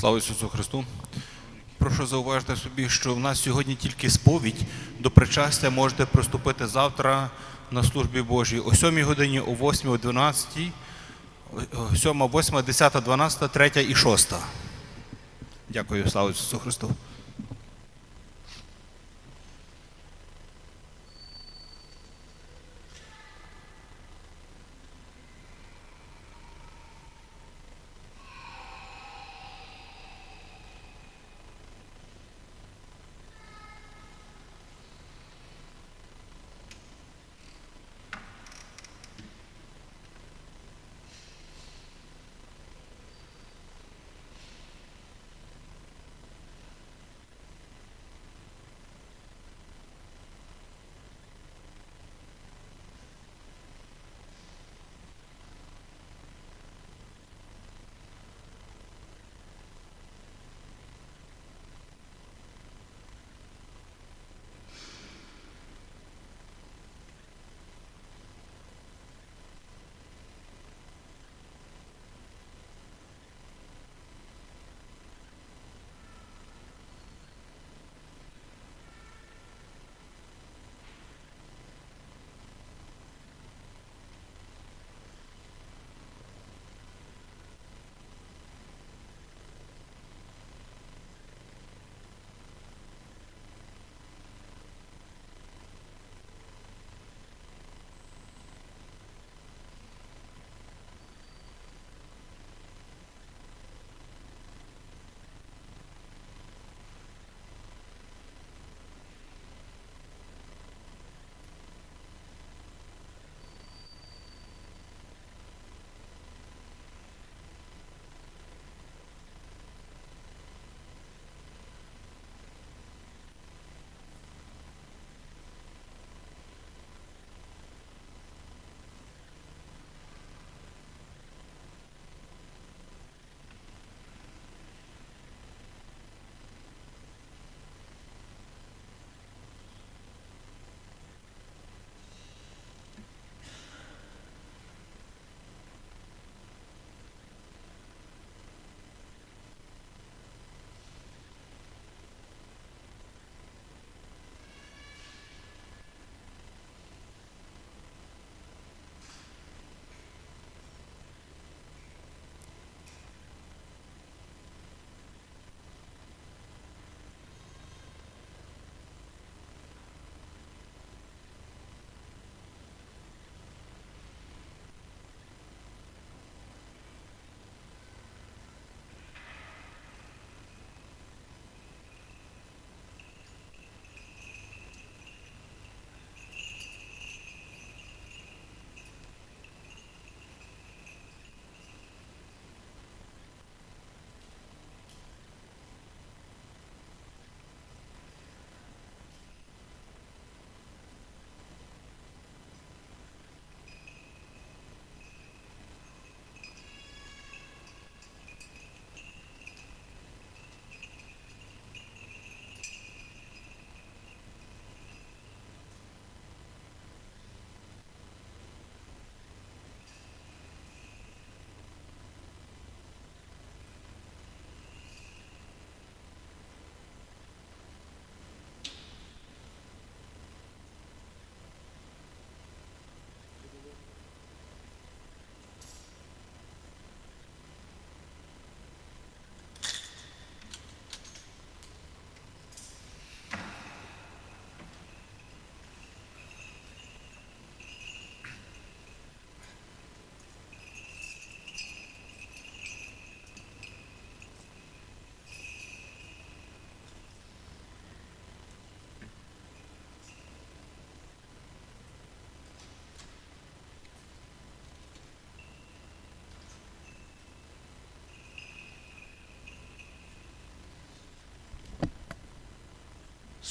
Слава Ісусу Христу. Прошу зауважити собі, що в нас сьогодні тільки сповідь до причастя можете приступити завтра на службі Божій о 7 годині, о 8, о 12, 7, 8, 10, 12, 3 і 6. Дякую, слава Ісусу Христу.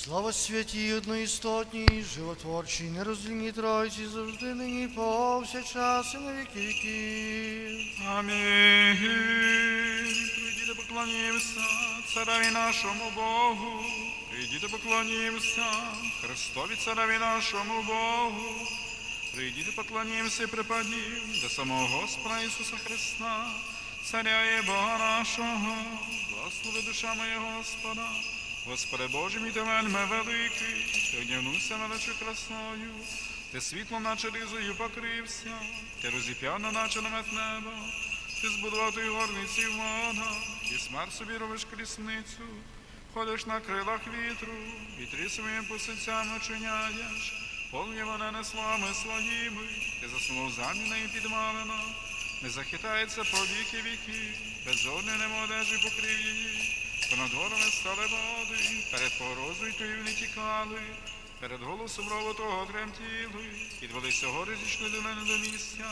Слава святій, одноістотній, животворчій, нероздільній Тройці, завжди нині, повсякчас і на віки віків. Амінь. Прийдіте поклонімся цареві нашому Богу. Прийдіте поклонімся Христові цареві нашому Богу. Прийдіте поклонімся і припадім до самого Господа Ісуса Христа. царя і Бога нашого, благослови душа моя Господа. Господи Боже мій ти вельми великий, ти одягнувся величу красною, ти світлом наче ризою покрився, ти розіп'яна, наче намет небо, ти збудував той горниці вода, і смерть собі робиш крісницю, ходиш на крилах вітру, вітрі своїм посицями чиняєш, повні вона не слами своїми, ти заснув заміна і підмалена, не захитається по віки віки, безодне нема одежі покрив її. Понад горами стали води, перед порозою тою не тікали, перед голосом рову тремтіли, підвелися гори зійшли до мене до місця,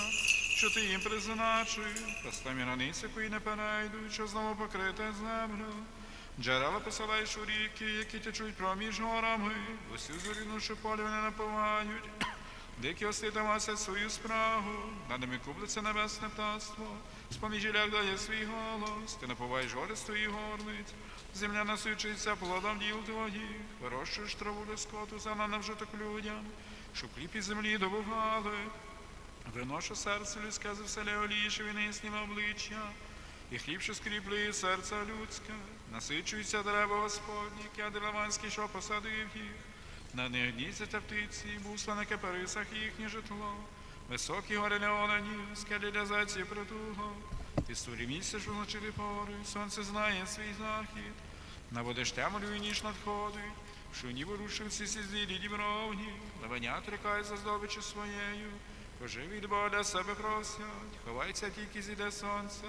що ти їм призначив, простами раниці, кої не перейдуть, що знову покрите землю. Джерела посилаєш у ріки, які течуть проміж горами, усю зоріну, що полі вони напувають. Дикі осли маса свою спрагу, над ними кублиться небесне птаство, з-поміж дає свій голос, ти напуваєш гори з твоїх горниць, земля насичується плодом діл твоїх, вирощуєш траву для скоту, зелена на вжиток людям, щоб хліб із землі добували. Виношу серце людське за вселе оліше, він сніме обличчя, і хліб, що скріплює серце людське, насичуються дерева Господні, лаванські, що посадив їх. На них гніздяться птиці, бусланики по рисах їхнє житло, високі гори леонані, скелі для зайці притуго. Ти створі місяць, що вночі пори, сонце знає свій захід. Наводиш темрю і ніч надходить, що ні ворушився сі зілі дібровні, левенят рікає за здобичі своєю, кожи від Бога для себе просять, ховається тільки зійде сонце,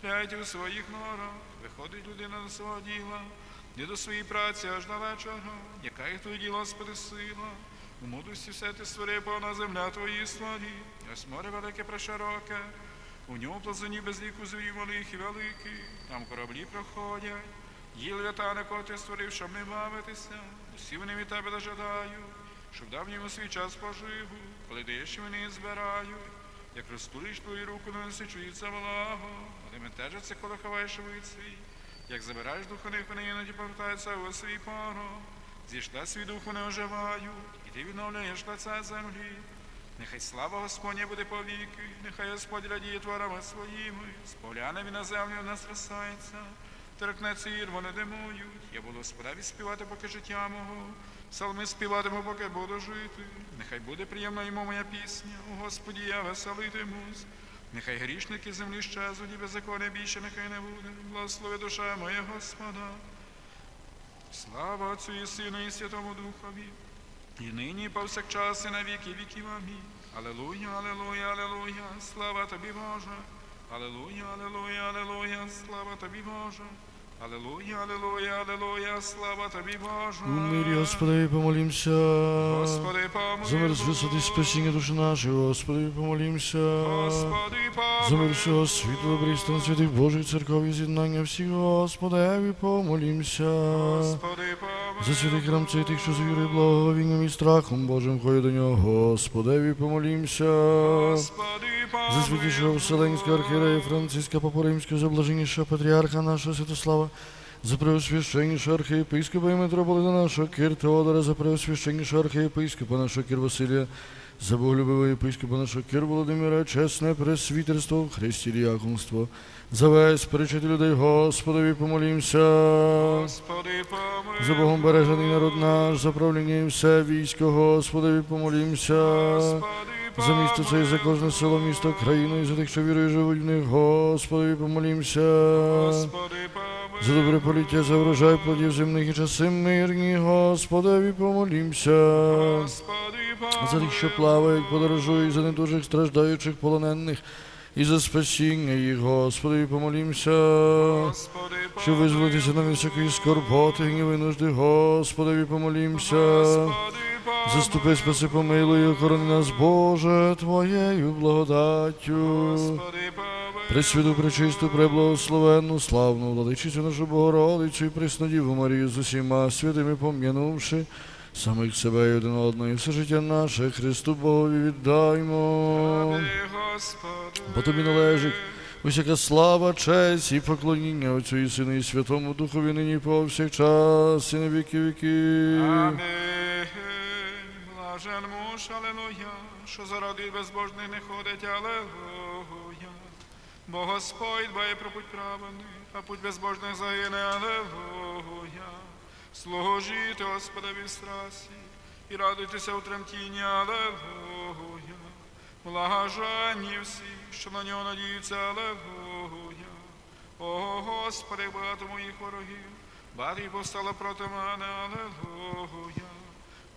п'ять у своїх норах, виходить людина до свого діла, не до своєї праці аж до вечора, яка їх твоє діло, Господи, сила. У мудрості все ти створи, повна земля твої славі, ось море велике прошироке, у ньому плазуні без ліку звірів малих і великих, там кораблі проходять, їли лятани, кого ти створив, щоб не бавитися, усі вони від тебе дожидають, щоб дав йому свій час поживу, коли даєш вони збирають, як розтулиш твою руку, не насичується благо, вони метежаться, коли ховаєш вид свій, як забираєш дух у них, вони іноді повертаються у свій порог, зійшла свій дух, вони оживають, і ти відновляєш лице землі. Нехай слава Господня буде повіки, нехай Господь радіє творами своїми, сповляне він на землю нас розсається, торкнеться ір, вони димують. Я буду Господеві співати, поки життя мого, псалми співатиму, поки буду жити. Нехай буде приємна йому моя пісня, у Господі я веселитимусь. Нехай грішники землі щезнуть і беззаконня більше нехай не буде. Благослови душа моя Господа. Слава Отцю і Сину і Святому Духові. І нині повсякчас і на віки віків. Амінь. Алелуя, алелуя, алелуя, слава тобі, Боже. Алелуя, алелуя, алелуя, слава тобі, Боже. Алелуя, алелуя, алелуя, слава тобі, Боже. У мирі, Господи, помолімся. Господи, помилуй. За мир висоти спасіння душі нашої, Господи, помолімся. Господи, помилуй. За мир всього світу, добрий стан святих Божих церков і з'єднання всіх, Господеві, помолімся. Господи, помилуй. За святий храм цей тих, що з благовінням і страхом Божим ходять до нього, Господеві, помолімся. Господи, За святішого Вселенського архієрея Франциска Папу Римського, за блаженнішого патріарха нашого Святослава, за преосвященнішого архієпископа і митрополита нашого Кир Теодора, за преосвященнішого архієпископа нашого Кир Василія, за боголюбивого єпископа нашого Кир Володимира, чесне пресвітерство в Христі діяконство, за весь перечити людей, Господові помолімся. Господи, помилуй. За Богом бережений народ наш, за правління і все військо, Господові помолімся. Господи, За місто це і за кожне село, місто, країну, і за тих, що вірою живуть в них, Господи, помолімся. Господи, помилуй. За добре поліття, за врожай плодів земних і часи мирні, помолімся. Господи, помилуй. За тих, що плавають, подорожують, за недужих страждаючих полонених, і за спасіння їх, Господи, помолімся. Господи, Щоб визволитися нам від всякої скорботи, гніви нужди, Господеві помолімся. Господи. Заступи, спаси, помилуй, охорони нас, Боже, Твоєю благодаттю. Пресвяту, пречисту, преблагословенну, славну владичицю нашу Богородицю і Преснодіву Марію з усіма святими пом'янувши самих себе і один одного, і все життя наше Христу Богові віддаймо. Бо тобі належить усяка слава, честь і поклоніння Отцю і Сину і Святому Духові нині повсякчас і на віки віки. Амінь. Блажен муж, алелуя, що заради безбожних не ходить, алелуя. Бо Господь дбає про путь праведних, а путь безбожних загине, алелуя. Служите Господові в страсі і радуйтеся у тремтінні, алелуя. Блаженні всі, що на нього надіються, алелуя. О Господи, багато моїх ворогів, багато їх повстало проти мене, алелуя.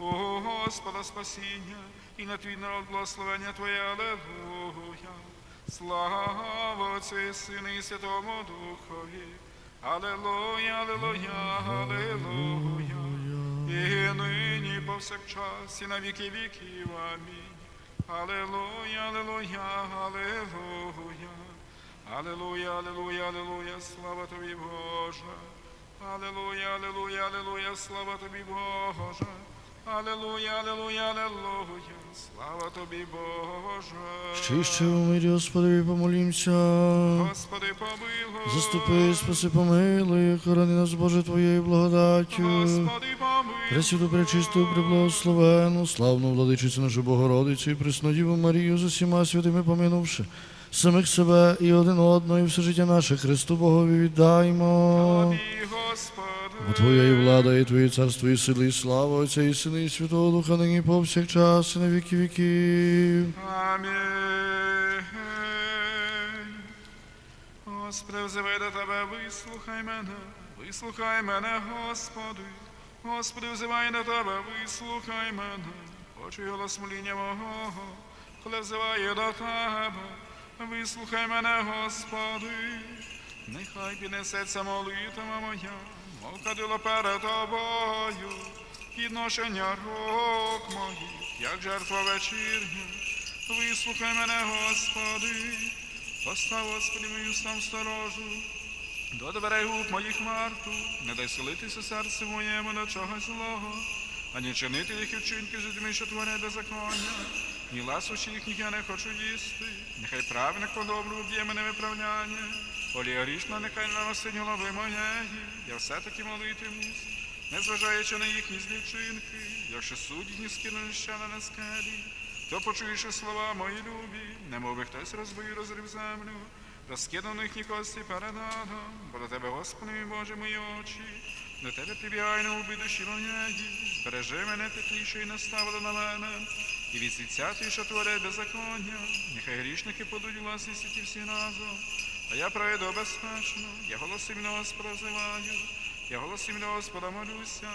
О Господа спасіння, і на твій народ благословення Твоє, алелуя. Слава Отцю і Сину і Святому Духові. Алелуя, алелуя, алелуя. І нині повсякчас, і на віки віків. Амінь. Алелуя, алелуя, алелуя. Алелуя, алелуя, алелуя, слава тобі, Боже. Алелуя, алелуя, алелуя, слава тобі, Боже. Алелуя, алелуя, алелуя, слава тобі, Боже. Ще ще у Господи, помолімся. Господи, помилуй. Заступи, спаси, помилуй, охорони нас, Боже, Твоєю благодаттю. Господи, помилуй. Пресвяту, пречисту, преблагословену, славну владичицю нашу Богородицю і Преснодіву Марію з усіма святими поминувши самих себе і один одного, і все життя наше Христу Богові віддаймо. Бо Твоя і влада, і Твоє царство, і сили, і слава Отця, і Сина, і Святого Духа, нині і повсякчас, і на віки віків. Амінь. Господи, взивай до Тебе, вислухай мене, вислухай мене, Господи. Господи, взивай до Тебе, вислухай мене, почуй голос моління мого, коли взиваю до Тебе, вислухай мене, Господи. Нехай піднесеться молитва моя, мов кадило перед тобою, підношення рук моїх, як жертва вечірня. Вислухай мене, Господи, постав, Господи, мою став сторожу, до дверей губ моїх варту, не дай селитися серце моєму до чогось злого, ані чинити їх вчинки з людьми, що творять беззаконня, ні ласощі їхніх я не хочу їсти, нехай правник по добру вб'є мене виправляння, олія грішна, нехай наносить голови моєї, я все-таки молитимусь, незважаючи на їхні злічинки, якщо судді їхні скинули ще на скелі, то почуєш слова мої любі, немов би хтось розбив розрив землю, розкидав їхні кості перед адом, бо до тебе, Господи, Боже, мої очі, до тебе прибігай на уби душі моєї, бережи мене тепліше і наставили на мене, і від світця ті, що творять беззаконня, нехай грішники подуть власні світі всі разом, а я пройду безпечно, я голоси ім'я Господа зиваю, я голоси ім'я Господа молюся,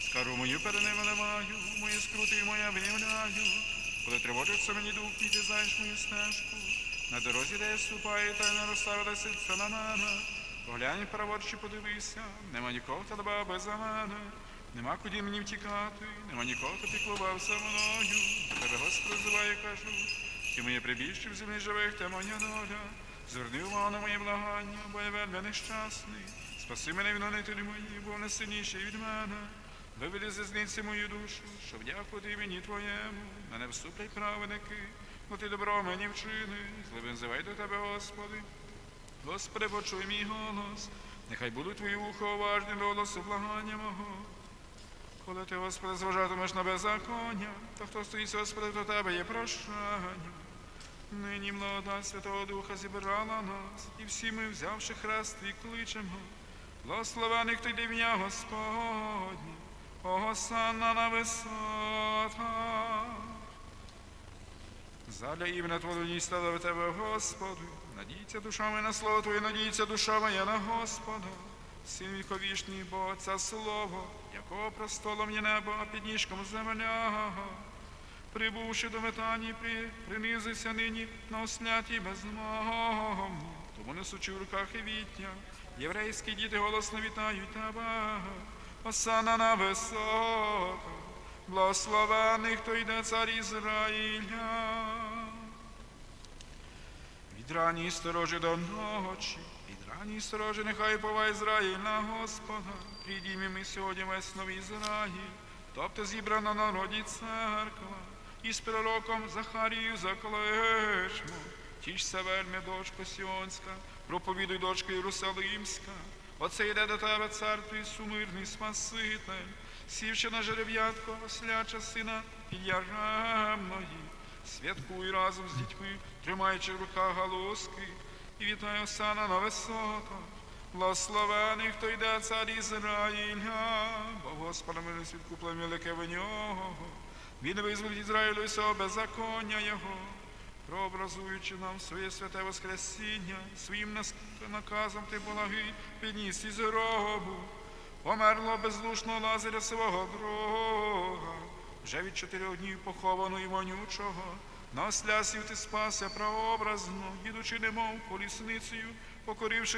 скару мою перед ними ливаю, мої скрути моя виявляю. Коли тривожиться мені дух, і ти знаєш мою стежку. На дорозі, де я ступаю, та й не розставила серце на мене. Поглянь праворуч і подивися, нема нікого, дбав без мене. Нема куди мені втікати, нема нікого, хто піклувався мною. Тебе, Господи, зиваю, кажу. Ти моє прибіжче в землі живих, та моя доля. Зверни увагу на моє благання, бо я вельми нещасний. Спаси мене від гонителі мої, бо вони сильніші від мене. Виведи з зниці мою душу, щоб дякувати імені Твоєму. Мене вступлять праведники, бо ти добро мені вчини. Зливим зивай до тебе, Господи. Господи, почуй мій голос. Нехай будуть твої вуха уважні до голосу благання мого. Коли ти, Господи, зважатимеш на беззаконня, то хто стоїть, Господи, до тебе є прощання. Нині молода Святого Духа зібрала нас, і всі ми, взявши хрест, твій кличемо. Благословений в ім'я Господнє, Осанна на висотах. Заля ім'я Твого стала в Тебе, Господи, надійся душа моя на слово Твоє, надійся душа моя на Господа. Син віковішній, бо це слово, якого простолом є небо, а під ніжком земля. Прибувши до метані, при, принизися нині на осляті безмовно, тому несучи в руках і вітня, єврейські діти голосно вітають тебе. Осана на високах, благословений, хто йде цар Ізраїля. Від ранньої сторожі до ночі, ранньої сторожі нехай пова Ізраїль на Господа. Придімо ми сьогодні весь новий Ізраїль, тобто зібрана на народі церква, і з пророком Захарію закличмо. Тішся вельми, дочко Сіонська, проповідуй, дочка Єрусалимська. Оце йде до тебе, цар твій сумирний Спаситель, сівши на жереб'ятко, осляча сина підяремної. Святкуй разом з дітьми, тримаючи в руках галузки, і вітає осана на висотах. Благословений, хто йде цар Ізраїля, бо Господа милість відкуплення велике в нього. Він визволить Ізраїлю і всього беззаконня його, прообразуючи нам своє святе Воскресіння, своїм наказом ти благий, підніс із гробу. Померло бездушного Лазаря свого друга, вже від чотирьох днів поховано і вонючого. На ослясів ти спася прообразно, їдучи немов колісницею, покоривши